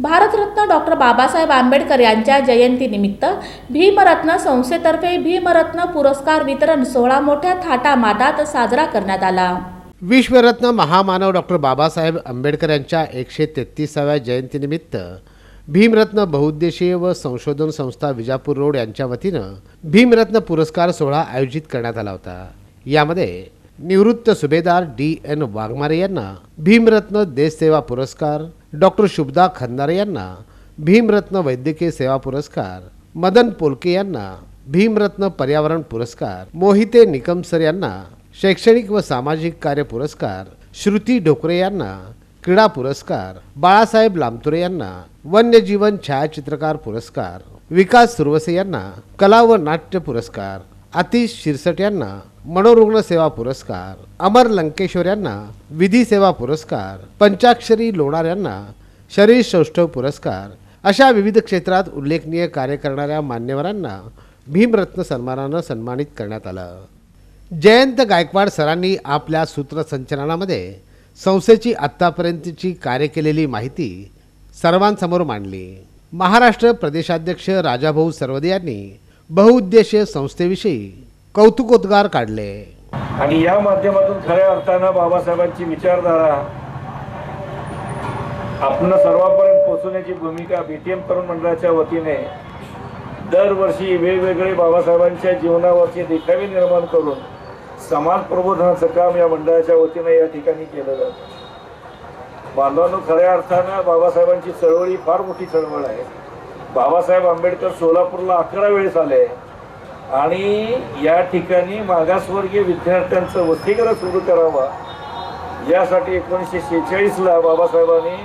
Bharat Ratna doctor Babasaheb Ambedkar यांच्या जयंतीनिमित्त भीमरत्न संस्थेतर्फे भीमरत्न पुरस्कार वितरण सोहळा मोठ्या थाटामाटात साजरा करण्यात आला. विश्वरत्न महामानव डॉक्टर बाबासाहेब आंबेडकर यांच्या एकशे तेहतीसाव्या जयंतीनिमित्त भीमरत्न बहुउद्देशीय व संशोधन संस्था विजापूर रोड यांच्या वतीनं भीमरत्न पुरस्कार सोहळा आयोजित करण्यात आला होता. यामध्ये निवृत्त सुभेदार डी एन वाघमारे यांना भीमरत्न देशसेवा पुरस्कार डॉक्टर शुभदा खंदारे यांना भीमरत्न वैद्यकीय सेवा पुरस्कार मदन पोलके यांना भीमरत्न पर्यावरण पुरस्कार मोहिते निकमसर यांना शैक्षणिक व सामाजिक कार्य पुरस्कार श्रुती ढोकरे यांना क्रीडा पुरस्कार बाळासाहेब लामतुरे यांना वन्यजीवन छायाचित्रकार पुरस्कार विकास सुरवसे यांना कला व नाट्य पुरस्कार आतिश शिरसट यांना मनोरुग्ण सेवा पुरस्कार अमर लंकेश्वर यांना विधी सेवा पुरस्कार पंचाक्षरी लोणार यांना शरीर सौष्ठव पुरस्कार अशा विविध क्षेत्रात उल्लेखनीय कार्य करणाऱ्या मान्यवरांना भीमरत्न सन्मानानं सन्मानित करण्यात आलं. जयंत गायकवाड सरांनी आपल्या सूत्रसंचलनामध्ये संस्थेची आत्तापर्यंतची कार्य केलेली माहिती सर्वांसमोर मांडली. महाराष्ट्र प्रदेशाध्यक्ष राजाभाऊ सरवदे यांनी बहुउद्देशीय संस्थेविषयी कौतुकोद्गार काढले. आणि या माध्यमातून खऱ्या अर्थानं बाबासाहेबांची विचारधारा आपण सर्वांपर्यंत पोहोचवण्याची भूमिका बीटीएम तरुण मंडळाच्या वतीने दरवर्षी वेगवेगळे बाबासाहेबांच्या जीवनावरचे देखावे निर्माण करून समाज प्रबोधनाचं काम या मंडळाच्या वतीने या ठिकाणी केलं जातं. बांधवांनो खऱ्या अर्थानं बाबासाहेबांची चळवळ ही फार मोठी चळवळ आहे. बाबासाहेब आंबेडकर सोलापूरला अकरा वेळेस आले. आणि या ठिकाणी मागासवर्गीय विद्यार्थ्यांचं वसतिगृह सुरू करावा. यासाठी एकोणीसशे शेहेचाळीसला बाबासाहेबांनी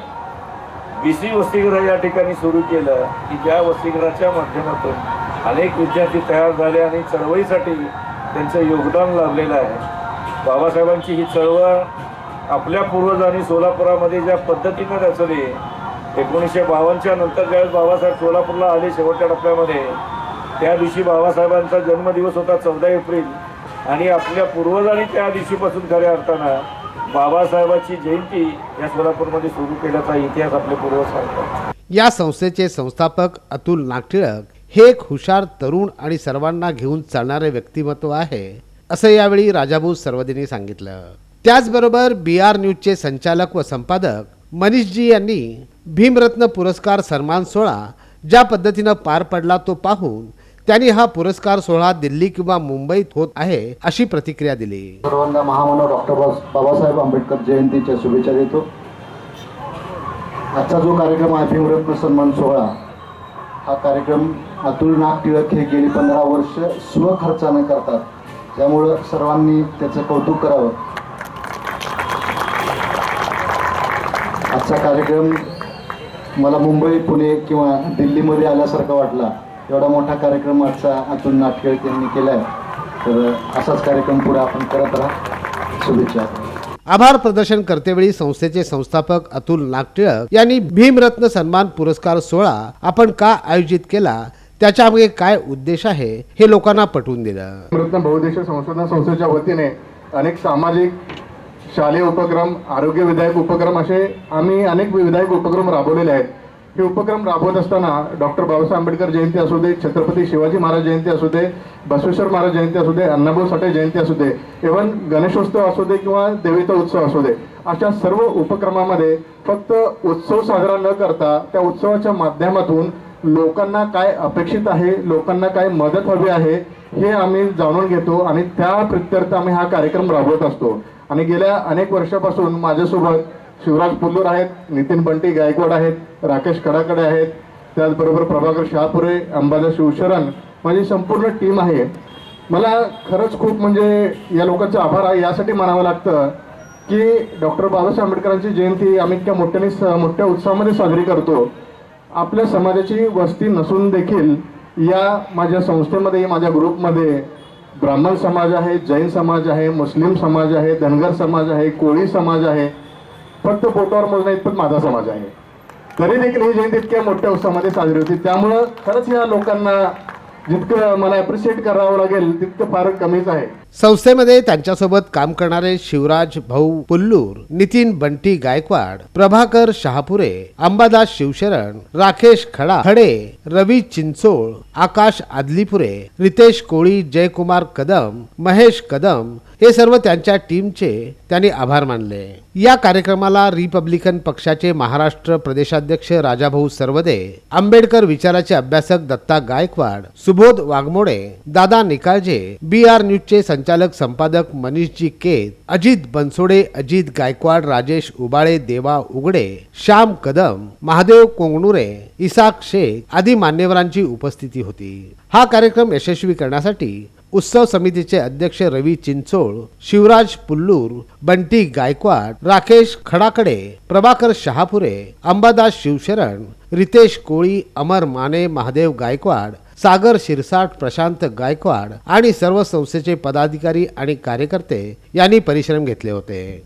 बी सी वसतिगृह या ठिकाणी सुरू केलं. की त्या वसतिगृहाच्या माध्यमातून अनेक विद्यार्थी तयार झाले आणि चळवळीसाठी त्यांचं योगदान लाभलेलं आहे. बाबासाहेबांची ही चळवळ आपल्या पूर्वजांनी सोलापुरामध्ये ज्या पद्धतीनं रचली एकोणीसशे बावन्नच्या नंतर ज्यावेळेस बाबासाहेब सोलापूरला आले शेवटच्या टप्प्यामध्ये त्या दिवशी बाबासाहेबांचा जन्मदिवस होता चौदा एप्रिल. आणि आपल्या पूर्वजांनी त्या दिवशीपासून खऱ्या अर्थानं बाबासाहेबाची जयंती या सोलापूरमध्ये सुरू केल्याचा इतिहास आपले पूर्वज सांगतात. या संस्थेचे संस्थापक अतुल नागटिळक हे एक हुशार तरुण आणि सर्वांना घेऊन चालणारे व्यक्तिमत्व आहे असं यावेळी राजाभाऊ सर्वदिनी सांगितलं. त्याचबरोबर बी आर न्यूजचे संचालक व संपादक मनीषजी यांनी भीमरत्न पुरस्कार सन्मान सोहळा ज्या पद्धतीनं पार पडला तो पाहून त्यांनी हा पुरस्कार सोहळा दिल्ली किंवा मुंबईत होत आहे अशी प्रतिक्रिया दिली. सर्वांना महामानव डॉक्टर बाबासाहेब आंबेडकर जयंतीच्या शुभेच्छा देतो. आजचा जो कार्यक्रम आहे भीमरत्न सन्मान सोहळा हा कार्यक्रम अतुल नाग टिळक हे गेली पंधरा वर्ष स्वखर्चानं करतात. त्यामुळं सर्वांनी त्याचं कौतुक करावं. आजचा कार्यक्रम मला मुंबई पुणे किंवा दिल्लीमध्ये आल्यासारखा वाटला. एवढा मोठा कार्यक्रम आजचा अतुल नाग टिळक यांनी केला आहे तर असाच कार्यक्रम पुढे आपण करत राहा. शुभेच्छा. आभार प्रदर्शन करतेवेळी संस्थेचे संस्थापक अतुल नागटिळक यांनी भीमरत्न सन्मान पुरस्कार सोहळा आपण का आयोजित केला त्याच्यामागे काय उद्देश आहे हे लोकांना पटवून दिलं. रत्न बहुउद्देशीय संशोधन संस्थेच्या वतीने अनेक सामाजिक शालेय उपक्रम आरोग्य विधायक उपक्रम असे आम्ही अनेक विधायक उपक्रम राबवलेले आहेत. हे उपक्रम राबवत असताना डॉक्टर बाबासाहेब आंबेडकर जयंती असू दे छत्रपती शिवाजी महाराज जयंती असू दे बसवेश्वर महाराज जयंती असू दे अण्णाभाऊ साठे जयंती असू दे इव्हन गणेशोत्सव असू दे किंवा देवीचा उत्सव असू दे अशा सर्व उपक्रमामध्ये फक्त उत्सव साजरा न करता त्या उत्सवाच्या माध्यमातून लोकांना काय अपेक्षित आहे लोकांना काय मदत हवी आहे हे आम्ही जाणून घेतो आणि त्या प्रित्यर्थ आम्ही हा कार्यक्रम राबवत असतो. आणि गेल्या अनेक वर्षापासून माझ्यासोबत शिवराज पुल्लूर आहेत नितीन बंटी गायकवाड आहेत राकेश कडाकडे आहेत त्याचबरोबर प्रभाकर शहापुरे अंबादास शिवशरण माझी संपूर्ण टीम आहे. मला खरंच खूप म्हणजे या लोकांचा आभार आहे. यासाठी म्हणावं लागतं की डॉक्टर बाबासाहेब आंबेडकरांची जयंती आम्ही इतक्या मोठ्याने स- मोठ्या उत्साहामध्ये साजरी करतो. आपल्या समाजाची वस्ती नसून देखील या माझ्या संस्थेमध्ये माझ्या ग्रुपमध्ये ब्राह्मण समाज आहे जैन समाज आहे मुस्लिम समाज आहे धनगर समाज आहे कोळी समाज आहे फक्त बोटावर मोजण्या इतपत माझा समाज आहे. तरी देखील ही जयंती इतक्या मोठ्या उत्सवामध्ये साजरी होती. त्यामुळं खरंच या लोकांना जितकं मला अप्रिशिएट करावं लागेल तितकं फार कमीच आहे. संस्थेमध्ये त्यांच्यासोबत काम करणारे शिवराज भाऊ पुल्लूर नितीन बंटी गायकवाड प्रभाकर शहापुरे अंबादास शिवशरण राकेश खडा खडे रवी चिंचोळ आकाश आदलीपुरे रितेश कोळी जयकुमार कदम महेश कदम हे सर्व त्यांच्या टीमचे त्यांनी आभार मानले. या कार्यक्रमाला रिपब्लिकन पक्षाचे महाराष्ट्र प्रदेशाध्यक्ष राजाभाऊ सर्वदे आंबेडकर विचाराचे अभ्यासक दत्ता गायकवाड सुबोध वाघमोडे दादा निकाळजे बी आर न्यूजचे संचालक संपादक मनीषजी केत अजित बनसोडे अजित गायकवाड राजेश उबाळे देवा उगडे श्याम कदम महादेव कोंगणुरे इसाक शेख आदी मान्यवरांची उपस्थिती होती. हा कार्यक्रम यशस्वी करण्यासाठी उत्सव समितीचे अध्यक्ष रवी चिंचोळ शिवराज पुल्लूर बंटी गायकवाड राकेश खडाकडे प्रभाकर शहापुरे अंबादास शिवशरण रितेश कोळी अमर माने महादेव गायकवाड सागर शिरसाट प्रशांत गायकवाड आणि सर्व संस्थेचे पदाधिकारी आणि कार्यकर्ते यांनी परिश्रम घेतले होते.